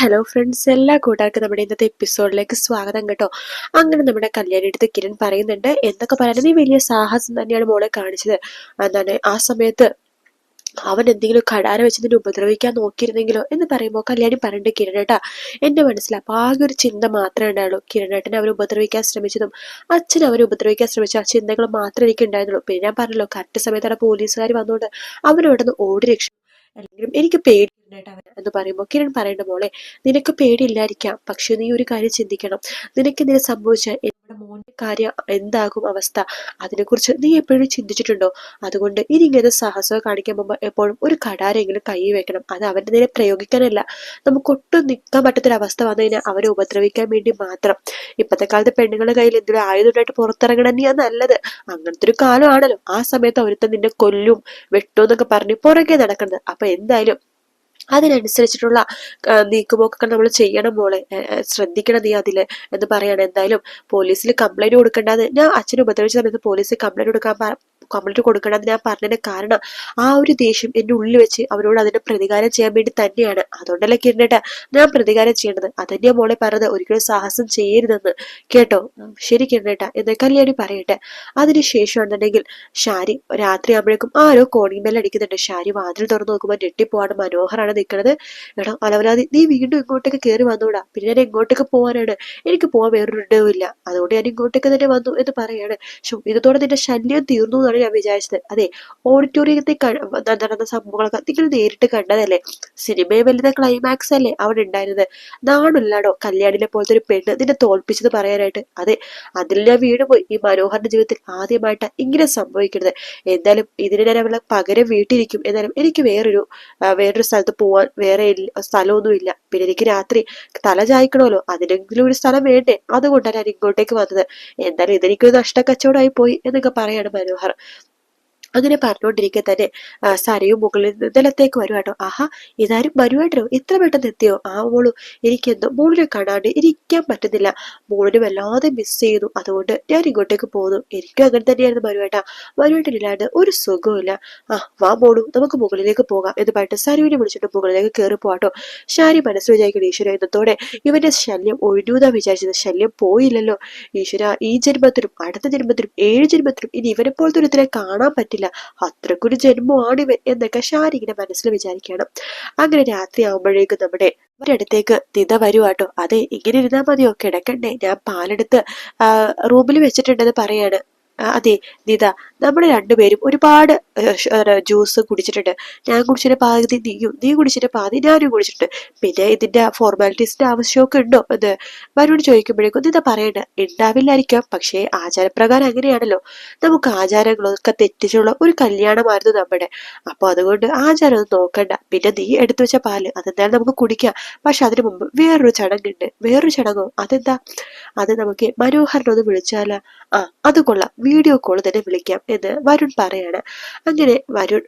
Hello friends എല്ലാ കൂട്ടുകാർക്കും നമ്മുടെ ഇന്നത്തെ എപ്പിസോഡിലേക്ക് സ്വാഗതം കേട്ടോ. അങ്ങനെ നമ്മുടെ കല്യാണി എടുത്ത് കിരൺ പറയുന്നുണ്ട് എന്തൊക്കെ പറയാനും? ഈ വലിയ സാഹസം തന്നെയാണ് മോളെ കാണിച്ചത്. എന്താണ് ആ സമയത്ത് അവൻ എന്തെങ്കിലും കടാര വെച്ച് നിന്നെ ഉപദ്രവിക്കാൻ നോക്കിയിരുന്നെങ്കിലോ? എന്ന് പറയുമ്പോൾ കല്യാണി പറയേണ്ട കിരണേട്ടാ. എന്റെ മനസ്സിൽ ആകെ ഒരു ചിന്ത മാത്രമേ ഉണ്ടായുള്ളൂ. കിരണേട്ടനെ അവർ ഉപദ്രവിക്കാൻ ശ്രമിച്ചതും അച്ഛൻ അവരെ ഉപദ്രവിക്കാൻ ശ്രമിച്ച ആ ചിന്തകൾ മാത്രമേ എനിക്ക് ഉണ്ടായിരുന്നുള്ളൂ. പിന്നെ ഞാൻ പറഞ്ഞല്ലോ കറക്റ്റ് സമയത്താണ് പോലീസുകാർ വന്നുകൊണ്ട് അവനവിടെ നിന്ന് ഓടി രക്ഷ അല്ലെങ്കിലും എനിക്ക് പേടി എന്ന് പറയുമ്പോൾ കിരൺ പറയേണ്ട മോളെ നിനക്ക് പേടിയില്ലായിരിക്കാം. പക്ഷെ നീ ഒരു കാര്യം ചിന്തിക്കണം. നിനക്ക് എന്തെങ്കിലും സംഭവിച്ച നമ്മുടെ മോന്റെ കാര്യം എന്താകും അവസ്ഥ? അതിനെക്കുറിച്ച് നീ എപ്പോഴും ചിന്തിച്ചിട്ടുണ്ടോ? അതുകൊണ്ട് ഇനി ഇങ്ങനെ സാഹസം കാണിക്കാൻ മുമ്പ് എപ്പോഴും ഒരു കടാരെങ്കിലും കൈ വെക്കണം. അത് അവന്റെ നേരെ പ്രയോഗിക്കാനല്ല. നമുക്ക് ഒട്ടും നിൽക്കാൻ പറ്റാത്തൊരവസ്ഥ വന്നു കഴിഞ്ഞാൽ അവരെ ഉപദ്രവിക്കാൻ വേണ്ടി മാത്രം. ഇപ്പത്തെ കാലത്ത് പെണ്ണുങ്ങളുടെ കയ്യിൽ എന്തൊരു ആയുധമായിട്ട് പുറത്തിറങ്ങണം തന്നെയാണ് നല്ലത്. അങ്ങനത്തെ ഒരു കാലമാണല്ലോ. ആ സമയത്ത് അവരുത്തെ നിന്നെ കൊല്ലും വെട്ടും എന്നൊക്കെ പറഞ്ഞ് പുറകെ നടക്കുന്നത് അപ്പൊ എന്തായാലും അതിനനുസരിച്ചിട്ടുള്ള നീക്കുപോക്കൊക്കെ നമ്മൾ ചെയ്യണം മോളെ. ശ്രദ്ധിക്കണം നീ അതിൽ എന്ന് പറയാണ്. എന്തായാലും പോലീസിൽ കംപ്ലൈന്റ് കൊടുക്കേണ്ടത് ഞാൻ അച്ഛനെ ഉപദ്രവിച്ച സമയത്ത് പോലീസിൽ കംപ്ലൈന്റ് കൊടുക്കാൻ കംപ്ലൈന്റ് കൊടുക്കണമെന്ന് ഞാൻ പറഞ്ഞതിന് കാരണം ആ ഒരു ദേഷ്യം എന്റെ ഉള്ളിൽ വെച്ച് അവരോട് അതിന്റെ പ്രതികാരം ചെയ്യാൻ വേണ്ടി തന്നെയാണ്. അതുകൊണ്ടല്ലേ കിരണേട്ട ഞാൻ പ്രതികാരം ചെയ്യേണ്ടത് അതന്നെയാ മോളെ പറഞ്ഞത്. ഒരിക്കലും സാഹസം ചെയ്യരുതെന്ന്. കേട്ടോ? ശരി കിരണേട്ട. എന്ന് കല്യാണി പറയട്ടെ. അതിനുശേഷമാണെന്നുണ്ടെങ്കിൽ ഷാരി രാത്രി ആകുമ്പോഴേക്കും ആരോ കോണിംഗ് ബെൽ അടിക്കുന്നുണ്ട്. ഷാരി വാതിൽ തുറന്നു നോക്കുമ്പോൾ ഞെട്ടിപ്പോവാണ്. മനോഹറാണ് നിൽക്കുന്നത് എടാ അലവലാതി നീ വീണ്ടും ഇങ്ങോട്ടേക്ക് കയറി വന്നൂടാ. പിന്നെ ഞാൻ ഇങ്ങോട്ടേക്ക് പോകാനാണ് എനിക്ക് പോകാൻ വേറൊരു ഇടവും ഇല്ല അതുകൊണ്ട് ഞാൻ ഇങ്ങോട്ടേക്ക് തന്നെ വന്നു എന്ന് പറയാണ്. ഇതോടെ നിന്റെ ശല്യം തീർന്നു ഞാൻ വിചാരിച്ചത്. അതെ ഓഡിറ്റോറിയത്തിൽ നടന്ന സംഭവങ്ങളൊക്കെ നിങ്ങൾ നേരിട്ട് കണ്ടതല്ലേ? സിനിമയെ വലുത് ക്ലൈമാക്സ് അല്ലേ അവിടെ ഉണ്ടായിരുന്നത്? നാണില്ലാടോ കല്യാണിനെ പോലത്തെ ഒരു പെണ്ണ് നിന്നെ തോൽപ്പിച്ചത് പറയാനായിട്ട്. അതെ അതിൽ ഞാൻ വീണുപോയി. ഈ മനോഹറിന്റെ ജീവിതത്തിൽ ആദ്യമായിട്ടാണ് ഇങ്ങനെ സംഭവിക്കുന്നത്. എന്തായാലും ഇതിന് ഞാൻ അവളെ പകരം വീട്ടിരിക്കും എന്നാലും എനിക്ക് വേറൊരു വേറൊരു സ്ഥലത്ത് പോവാൻ വേറെ സ്ഥലമൊന്നുമില്ല. പിന്നെ എനിക്ക് രാത്രി തല ചായ്ക്കണമല്ലോ. അതിനെങ്കിലും ഒരു സ്ഥലം വേണ്ടേ? അതുകൊണ്ടാണ് ഞാൻ ഇങ്ങോട്ടേക്ക് വന്നത്. എന്തായാലും ഇതെനിക്കൊരു നഷ്ടക്കച്ചവടമായി പോയി എന്നൊക്കെ പറയാണ് മനോഹർ. അങ്ങനെ പറഞ്ഞുകൊണ്ടിരിക്കെ തന്നെ സരയും മുകളിൽ നിലത്തേക്ക് വരും കേട്ടോ. ആഹാ ഇതാരും വരുവായിട്ടോ? ഇത്ര പെട്ടെന്ന് എത്തിയോ? ആ മോളു എനിക്കെന്തോ മോളിനെ കാണാണ്ട് ഇരിക്കാൻ പറ്റുന്നില്ല. മോളിനെ വല്ലാതെ മിസ് ചെയ്യുന്നു. അതുകൊണ്ട് ഞാൻ ഇങ്ങോട്ടേക്ക് പോകുന്നു. എനിക്കും അങ്ങനെ തന്നെയായിരുന്നു മരുവേട്ട മരുവേട്ടനില്ലാണ്ട് ഒരു സുഖമില്ല ആ വാ മോളു നമുക്ക് മുകളിലേക്ക് പോകാം എന്ന് പറഞ്ഞിട്ട് സരുവിനെ വിളിച്ചിട്ട് മുകളിലേക്ക് കയറി പോകാട്ടോ ഷാരി മനസ്സ് വിചാരിക്കുന്ന ഈശ്വര എന്നതോടെ ഇവന്റെ ശല്യം ഒഴിഞ്ഞൂതാ വിചാരിച്ചത്. ശല്യം പോയില്ലല്ലോ. ഈശ്വര ഈ ജന്മത്തിലും അടുത്ത ജന്മത്തിലും ഏഴ് ജന്മത്തിലും ഇനി ഇവനെ പോലത്തെ ഒരുത്തിനെ കാണാൻ പറ്റില്ല. അത്രക്കൊരു ജന്മമാണിവൻ എന്നൊക്കെ ഷാരി മനസ്സിൽ വിചാരിക്കണം അങ്ങനെ രാത്രി ആവുമ്പോഴേക്കും നമ്മുടെ അടുത്തേക്ക് നിത വരുവാട്ടോ അതെ ഇങ്ങനെ ഇരുന്നാൽ മതിയോ? കിടക്കണ്ടേ. ഞാൻ പാലെടുത്ത് റൂമിൽ വെച്ചിട്ടുണ്ടെന്ന് പറയാണ്. അതെ നിത നമ്മൾ രണ്ടുപേരും ഒരുപാട് ജ്യൂസ് കുടിച്ചിട്ടുണ്ട്. ഞാൻ കുടിച്ചിട്ട് പാതി നീയും നീ കുടിച്ചിട്ട് പാതി ഞാനും കുടിച്ചിട്ടുണ്ട്. പിന്നെ ഇതിന്റെ ഫോർമാലിറ്റീസിന്റെ ആവശ്യമൊക്കെ ഉണ്ടോ? എന്ന് വരുൺ ചോദിക്കുമ്പോഴേക്കും നിത പറയണ്ട ഉണ്ടാവില്ലായിരിക്കാം പക്ഷേ ആചാരപ്രകാരം അങ്ങനെയാണല്ലോ. നമുക്ക് ആചാരങ്ങളൊക്കെ തെറ്റിച്ചുള്ള ഒരു കല്യാണമായിരുന്നു നമ്മുടെ. അപ്പൊ അതുകൊണ്ട് ആചാരം ഒന്നും നോക്കണ്ട. പിന്നെ നീ എടുത്തു വെച്ച പാൽ അതെന്തായാലും നമുക്ക് കുടിക്കാം. പക്ഷെ അതിനു മുമ്പ് വേറൊരു ചടങ്ങുണ്ട്. വേറൊരു ചടങ്ങോ? അതെന്താ? അത് നമുക്ക് മനോഹരനൊന്ന് വിളിച്ചാല ആ അത് കൊള്ളാം. വീഡിയോ കോൾ തന്നെ വിളിക്കാം എന്ന് വരുൺ പറയാണ്. അങ്ങനെ വരുൺ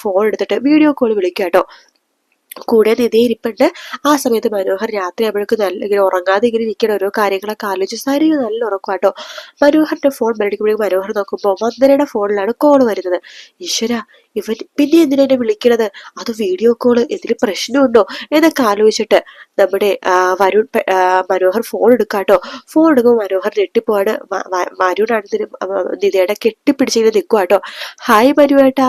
ഫോൺ എടുത്തിട്ട് വീഡിയോ കോൾ വിളിക്കാം കേട്ടോ കൂടെ നിധി ഇരിപ്പുണ്ട് ആ സമയത്ത് മനോഹർ രാത്രി അവൾക്ക് നല്ല ഇങ്ങനെ ഉറങ്ങാതെ ഇങ്ങനെ ഇരിക്കണം ഓരോ കാര്യങ്ങളൊക്കെ ആലോചിച്ച് സരിയോ നല്ല ഉറക്കാട്ടോ മനോഹറിന്റെ ഫോൺ മേടിക്കുമ്പോഴേക്കും മനോഹർ നോക്കുമ്പോൾ വന്ദനയുടെ ഫോണിലാണ് കോൾ വരുന്നത്. ഈശ്വര ഇവൻ പിന്നെ എന്തിനാ എന്നെ വിളിക്കണത്? അത് വീഡിയോ കോൾ എന്തിന് പ്രശ്നമുണ്ടോ? എന്നൊക്കെ ആലോചിച്ചിട്ട് നമ്മുടെ വരുൺ മനോഹർ ഫോൺ എടുക്കാട്ടോ. ഫോൺ എടുക്കുമ്പോൾ മനോഹർ ഞെട്ടിപ്പോവാണ്. വരുണാണെങ്കിലും നിതയുടെ കെട്ടിപ്പിടിച്ചിങ്ങനെ നിൽക്കുവാട്ടോ ഹായ് മരുവേട്ടാ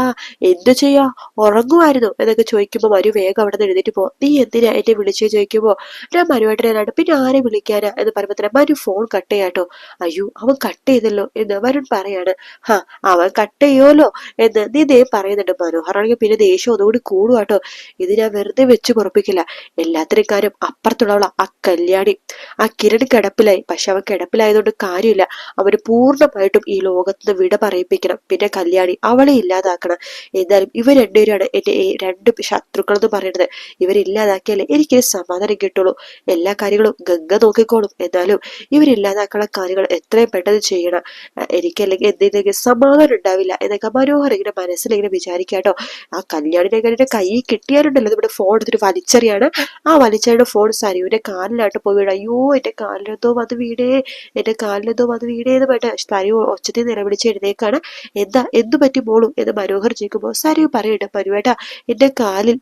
എന്തു ചെയ്യാ? ഉറങ്ങുമായിരുന്നു? എന്നൊക്കെ ചോദിക്കുമ്പോൾ മരു വേഗം അവിടെ എഴുന്നേറ്റ് പോ. നീ എന്തിനാ എന്നെ വിളിച്ചു? ചോദിക്കുമ്പോൾ ഞാൻ മരുവേട്ടനാണ് പിന്നെ ആരെ വിളിക്കാനാ? എന്ന് പറയുമ്പോൾ മരു ഫോൺ കട്ട് ചെയ്യാട്ടോ. അയ്യോ അവൻ കട്ട് ചെയ്തല്ലോ എന്ന് വരുൺ പറയാണ്. ഹാ അവൻ കട്ട് ചെയ്യുമല്ലോ എന്ന് നീ ദേ പറയുന്നുണ്ട് മനോഹറാണെങ്കിൽ പിന്നെ ദേഷ്യം ഒന്നുകൂടി കൂടുവാട്ടോ ഇത് ഞാൻ വെറുതെ വെച്ച് പുറപ്പിക്കില്ല. എല്ലാത്തിനും കാര്യം അപ്പുറത്തുള്ളവള ആ കല്യാണി. ആ കിരൺ കിടപ്പിലായി. പക്ഷെ അവൻ കിടപ്പിലായതുകൊണ്ട് കാര്യമില്ല. അവന് പൂർണമായിട്ടും ഈ ലോകത്ത് വിട പറയിപ്പിക്കണം. പിന്നെ കല്യാണി അവളെ ഇല്ലാതാക്കണം. എന്തായാലും ഇവ രണ്ടുപേരാണ് എന്റെ രണ്ട് ശത്രുക്കൾ എന്ന് പറയുന്നത്. ഇവരില്ലാതാക്കിയാലേ എനിക്കൊരു സമാധാനം കിട്ടുള്ളൂ. എല്ലാ കാര്യങ്ങളും ഗംഗ നോക്കിക്കോളും. എന്നാലും ഇവരില്ലാതാക്കാനുള്ള കാര്യങ്ങൾ എത്രയും പെട്ടെന്ന് ചെയ്യണം. എനിക്കല്ലെങ്കിൽ എന്തെങ്കിലും സമാധാനം ഉണ്ടാവില്ല എന്നൊക്കെ മനോഹർ ഇങ്ങനെ മനസ്സിലിങ്ങനെ വിചാരിക്കാട്ടോ ആ കല്യാണിനെ കൈ കിട്ടിയാലുണ്ടല്ലോ. നമ്മുടെ ഫോൺ എടുത്തിട്ട് വലിച്ചെറിയാണ്. ആ വലിച്ചറിയുടെ ഫോൺ സരിയുടെ കാലിലായിട്ട് പോയി വീട് അയ്യോ എന്റെ കാലിലെന്തോ അത് വീടേ എന്റെ കാലിലെന്തോ അത് വീടേ എന്ന് പറഞ്ഞ സരി ഒച്ചത്തിൽ നിലവിളിച്ച് എഴുന്നേക്കാണ്. എന്താ? എന്തു പറ്റി മോളും എന്ന് മനോഹർ ചോദിക്കുമ്പോൾ സരി പറയട്ടെ പരുവേട്ടാ എന്റെ കാലിൽ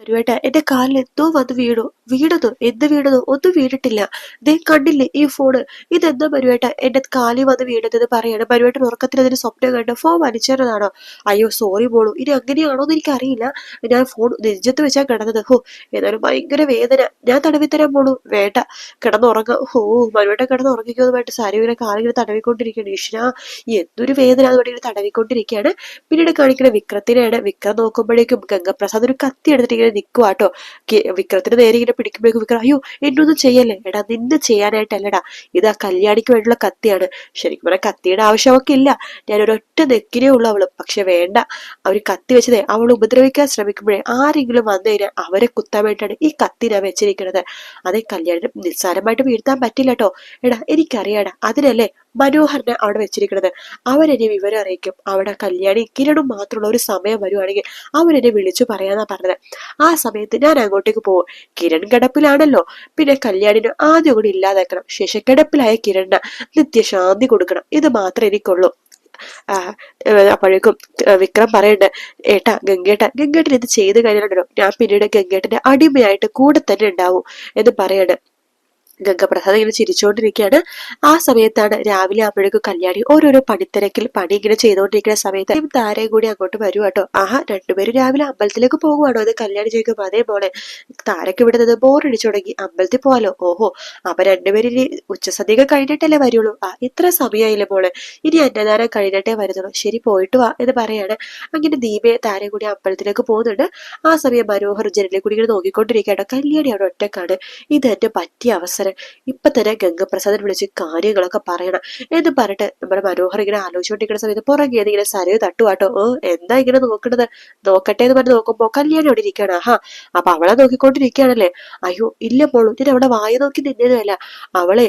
വരുവേട്ട എന്റെ കാലിൽ എന്തോ വന്ന് വീണു. വീണതോ? എന്ത് വീണതോ? ഒന്നും വീണിട്ടില്ല. ദേ കണ്ടില്ലേ ഈ ഫോണ്? ഇതെന്താ പരുവേട്ട എന്റെ കാലിൽ വന്ന് വീണതെന്ന് പറയാണ്. പരുവേട്ടൻ ഉറക്കത്തിൽ അതിന് സ്വപ്നം കണ്ട്. ഫോൺ വലിച്ചേരുന്നതാണോ അയ്യോ സോറി മോളു. ഇനി അങ്ങനെയാണോ എന്ന് എനിക്കറിയില്ല. ഞാൻ ഫോൺ നെഞ്ചത്ത് വെച്ചാൽ കിടന്നത്. ഹോ ഏതായാലും ഭയങ്കര വേദന. ഞാൻ തടവി തരാൻ പോണു വേണ്ട. കിടന്നുറങ്ങാം. ഹോ പരുവേട്ട കിടന്ന് സാരി ഇങ്ങനെ കാലിങ്ങനെ തടവിക്കൊണ്ടിരിക്കുകയാണ്. ഈശ്വര എന്തൊരു വേദന അതുകൊണ്ട് ഇങ്ങനെ തടവിക്കൊണ്ടിരിക്കുകയാണ്. പിന്നീട് കാണിക്കുന്ന വിക്രത്തിനെയാണ്. വിക്രം നോക്കുമ്പോഴേക്കും ഗംഗപ്രസാദ് ഒരു കത്തി എടുത്തിട്ട് ഇങ്ങനെ നിൽക്കുവാട്ടോ വിക്രത്തിന് നേരെ ഇങ്ങനെ പിടിക്കുമ്പോഴേക്കും വിക്രം അയ്യോ എന്നൊന്നും ചെയ്യല്ലേ? എടാ നിന്നെ ചെയ്യാനായിട്ടല്ലടാ. ഇത് ആ കല്യാണിക്ക് വേണ്ടിയുള്ള കത്തിയാണ്. ശരിക്കും പറഞ്ഞാൽ കത്തിയുടെ ആവശ്യം ഇല്ല. ഞാൻ ഒരൊറ്റ നെക്കിനേ ഉള്ളൂ അവൾ. പക്ഷെ വേണ്ട. അവർ കത്തി വെച്ചതേ അവൾ ഉപദ്രവിക്കാൻ ശ്രമിക്കുമ്പോഴേ ആരെങ്കിലും വന്നു കഴിഞ്ഞാൽ അവരെ കുത്താൻ വേണ്ടിയിട്ടാണ് ഈ കത്തി ഞാൻ വെച്ചിരിക്കുന്നത്. അതേ കല്യാണം നിസ്സാരമായിട്ട് വീഴ്ത്താൻ പറ്റില്ല കേട്ടോ എടാ എനിക്കറിയാടാ. അതിനല്ലേ മനോഹരനെ അവിടെ വെച്ചിരിക്കുന്നത്. അവരെന്നെ വിവരം അറിയിക്കും. അവിടെ കല്യാണി കിരണും മാത്രമുള്ള ഒരു സമയം വരുവാണെങ്കിൽ അവരെന്നെ വിളിച്ചു പറയാന്നാ പറഞ്ഞത്. ആ സമയത്ത് ഞാൻ അങ്ങോട്ടേക്ക് പോകും. കിരൺ കിടപ്പിലാണല്ലോ. പിന്നെ കല്യാണിന് ആദ്യം കൂടി ഇല്ലാതാക്കണം. ശേഷം കിടപ്പിലായ കിരണിന് നിത്യശാന്തി കൊടുക്കണം. ഇത് മാത്രമേ എനിക്കുള്ളൂ. അപ്പോഴേക്കും വിക്രം പറയണ്ട് ഏട്ടാ ഗംഗേട്ട ഗംഗേട്ടൻ ഇത് ചെയ്ത് കഴിഞ്ഞിട്ടുണ്ടല്ലോ. ഞാൻ പിന്നീട് ഗംഗേട്ടന്റെ അടിമയായിട്ട് കൂടെ തന്നെ ഉണ്ടാവും എന്ന് പറയണ്ട്. ഗംഗപ്രസാദ് ഇങ്ങനെ ചിരിച്ചുകൊണ്ടിരിക്കുകയാണ് ആ സമയത്താണ് രാവിലെ അപ്പോഴേക്കും കല്യാണി ഓരോരോ പണിത്തിരക്കിൽ പണി ഇങ്ങനെ ചെയ്തുകൊണ്ടിരിക്കുന്ന സമയത്ത് താരയും കൂടി അങ്ങോട്ട് വരുവാട്ടോ കേട്ടോ. ആഹാ രണ്ടുപേരും രാവിലെ അമ്പലത്തിലേക്ക് പോകുവാണോ? അത് കല്യാണി ചോദിക്കും അതേ മോളെ താരക്ക് വിടുന്നത് ബോറടിച്ചു തുടങ്ങി. അമ്പലത്തിൽ പോവാലോ. ഓഹോ അപ്പൊ രണ്ടുപേരും ഇനി ഉച്ചസദ്യയൊക്കെ കഴിഞ്ഞിട്ടല്ലേ വരുള്ളൂ. ആ ഇത്ര സമയമായില്ലേ മോളെ? ഇനി അന്നദാനം കഴിഞ്ഞിട്ടേ വരുന്നുള്ളൂ. ശരി പോയിട്ട് വാ എന്ന് പറയാണ്. അങ്ങനെ ദീപയെ താരയും കൂടി അമ്പലത്തിലേക്ക് പോകുന്നുണ്ട്. ആ സമയം മനോഹർ ജനലിൽ കൂടി ഇങ്ങനെ നോക്കിക്കൊണ്ടിരിക്കുകയാണ്. കല്യാണി അവിടെ ഒറ്റക്കാണ്. ഇത് എന്റെ പറ്റിയ അവസരം. ഇപ്പൊ തന്നെ ഗംഗപ്രസാദൻ വിളിച്ച് കാര്യങ്ങളൊക്കെ പറയണം. എന്ന് പറഞ്ഞിട്ട് നമ്മുടെ മനോഹർ ഇങ്ങനെ ആലോചിച്ചുകൊണ്ടിരിക്കുന്ന സമയത്ത് പുറകെ ഇങ്ങനെ സരവ് തട്ടുവാട്ടോ ഓ എന്താ ഇങ്ങനെ നോക്കണത്? നോക്കട്ടെ എന്ന് പറഞ്ഞ് നോക്കുമ്പോ കല്യാണം അവിടെ ഇരിക്കുകയാണ്. ആഹാ അപ്പൊ അവളെ നോക്കിക്കൊണ്ടിരിക്കുകയാണല്ലേ? അയ്യോ ഇല്ല പോളു ഇതിന് അവിടെ വായ നോക്കി നിന്നതല്ല. അവളെ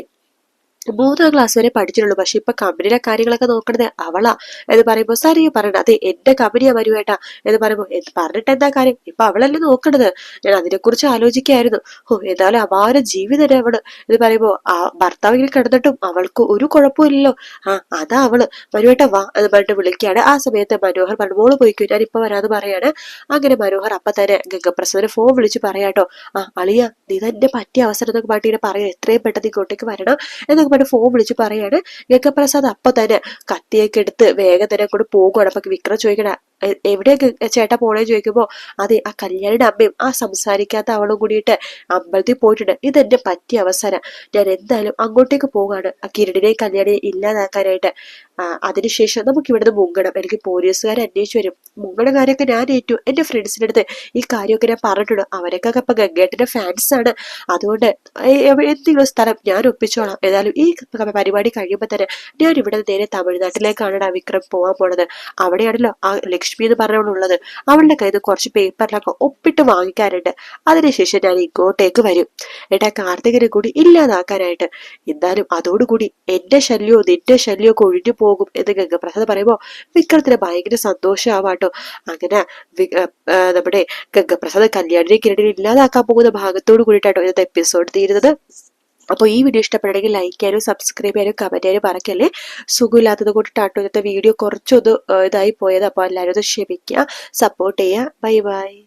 മൂന്നാം ക്ലാസ് വരെ പഠിച്ചിട്ടുള്ളൂ. പക്ഷെ ഇപ്പൊ കമ്പനിയിലെ കാര്യങ്ങളൊക്കെ നോക്കണത് അവളാ. എന്ന് പറയുമ്പോ സാരി പറയണ്ട. അതെ എന്റെ കമ്പനിയാ വരുവേട്ടാ എന്ന് പറയുമ്പോൾ എന്ത് പറഞ്ഞിട്ട് എന്താ കാര്യം? ഇപ്പൊ അവളല്ലേ നോക്കണത്. ഞാൻ അതിനെ കുറിച്ച് ആലോചിക്കായിരുന്നു ഓ എന്നാലും അപാര ജീവിതം അവൾ. എന്ന് പറയുമ്പോൾ ആ ഭർത്താവിൽ കിടന്നിട്ടും അവൾക്ക് ഒരു കുഴപ്പമില്ലല്ലോ. ആ അതാ അവൾ. വരുവേട്ട വാ. എന്ന് പറഞ്ഞിട്ട് വിളിക്കുകയാണ്. ആ സമയത്ത് മനോഹർ പറഞ്ഞു മോൾ പോയിക്കോ. ഞാൻ ഇപ്പൊ വരാന്ന് പറയാണ്. അങ്ങനെ മനോഹർ അപ്പൊ തന്നെ ഗംഗപ്രസാദിനെ ഫോൺ വിളിച്ച് പറയാട്ടോ ആ അളിയ നീ തന്നെ പറ്റിയ അവസരം എന്നൊക്കെ പറഞ്ഞിട്ട് പറയാം. എത്രയും പെട്ടെന്ന് ഇങ്ങോട്ടേക്ക് വരണം. എന്നൊക്കെ പറഞ്ഞ് ഫോൺ വിളിച്ച് പറയാണ് ഗംഗപ്രസാദ് അപ്പൊ തന്നെ കത്തിയൊക്കെ എടുത്ത് വേഗം തന്നെ കൂടെ പോകുകയാണ് അപ്പൊ വിക്ര ചോദിക്കണ എവിടെയൊക്കെ ചേട്ടാ പോണേ? ചോദിക്കുമ്പോ അതെ ആ കല്യാണിയുടെ അമ്മയും ആ സംസാരിക്കാത്ത അവളും കൂടിയിട്ട് അമ്പലത്തിൽ പോയിട്ടുണ്ട്. ഇതെന്റെ പറ്റിയ അവസരം. ഞാൻ എന്തായാലും അങ്ങോട്ടേക്ക് പോകാണ്. ആ കിരടിനെയും കല്യാണിയെ ഇല്ലാതാക്കാനായിട്ട്. അതിനുശേഷം നമുക്ക് ഇവിടുന്ന് മുങ്ങണം. എനിക്ക് പോലീസുകാർ അന്വേഷിച്ചു വരും. മുങ്ങണ കാര്യമൊക്കെ ഞാൻ ഏറ്റു. എന്റെ ഫ്രണ്ട്സിന്റെ അടുത്ത് ഈ കാര്യമൊക്കെ ഞാൻ പറഞ്ഞിട്ടുണ്ട്. അവരൊക്കെ ഇപ്പൊ ഗംഗേട്ടന്റെ ഫാൻസ് ആണ്. അതുകൊണ്ട് എന്തെങ്കിലും സ്ഥലം ഞാൻ ഒപ്പിച്ചോളാം. ഏതായാലും ഈ പരിപാടി കഴിയുമ്പോൾ തന്നെ ഞാൻ ഇവിടെ നേരെ തമിഴ്നാട്ടിലേക്കാണ് വിക്രം പോകാൻ പോണത്. അവിടെയാണല്ലോ ആ ലക്ഷ്മി എന്ന് പറഞ്ഞവളുള്ളത് അവളുടെ കയ്യിൽ കുറച്ച് പേപ്പറിലൊക്കെ ഒപ്പിട്ട് വാങ്ങിക്കാറുണ്ട്. അതിനുശേഷം ഞാൻ ഇങ്ങോട്ടേക്ക് വരും. ഏട്ടാ കാർത്തികനെ കൂടി ഇല്ലാതാക്കാനായിട്ട്. എന്തായാലും അതോടുകൂടി എന്റെ ശല്യവും നിന്റെ ശല്യവും ഒക്കെ ഒഴിഞ്ഞു പോകും എന്ന് ഗംഗപ്രസാദ് പറയുമ്പോൾ വിക്രത്തിന് ഭയങ്കര സന്തോഷമാവാട്ടോ അങ്ങനെ നമ്മുടെ ഗംഗപ്രസാദ് കല്യാണിനെ കിരണിനെ ഇല്ലാതാക്കാൻ പോകുന്ന ഭാഗത്തോട് കൂടിയിട്ടാട്ടോ ഇന്നത്തെ എപ്പിസോഡ് തീരുന്നത്. അപ്പോൾ ഈ വീഡിയോ ഇഷ്ടപ്പെടണമെങ്കിൽ ലൈക്ക് ചെയ്യാനും സബ്സ്ക്രൈബ് ചെയ്യാനും കമന്റ് ചെയ്യാനും പറക്കല്ലേ സുഖമില്ലാത്തത് കൊണ്ടിട്ടാട്ടോ ഇന്നത്തെ വീഡിയോ കുറച്ചൊന്ന് ഇതായി പോയത്. അപ്പോൾ എല്ലാവരും ഒന്ന് ക്ഷമിക്കുക സപ്പോർട്ട് ചെയ്യുക. Bye bye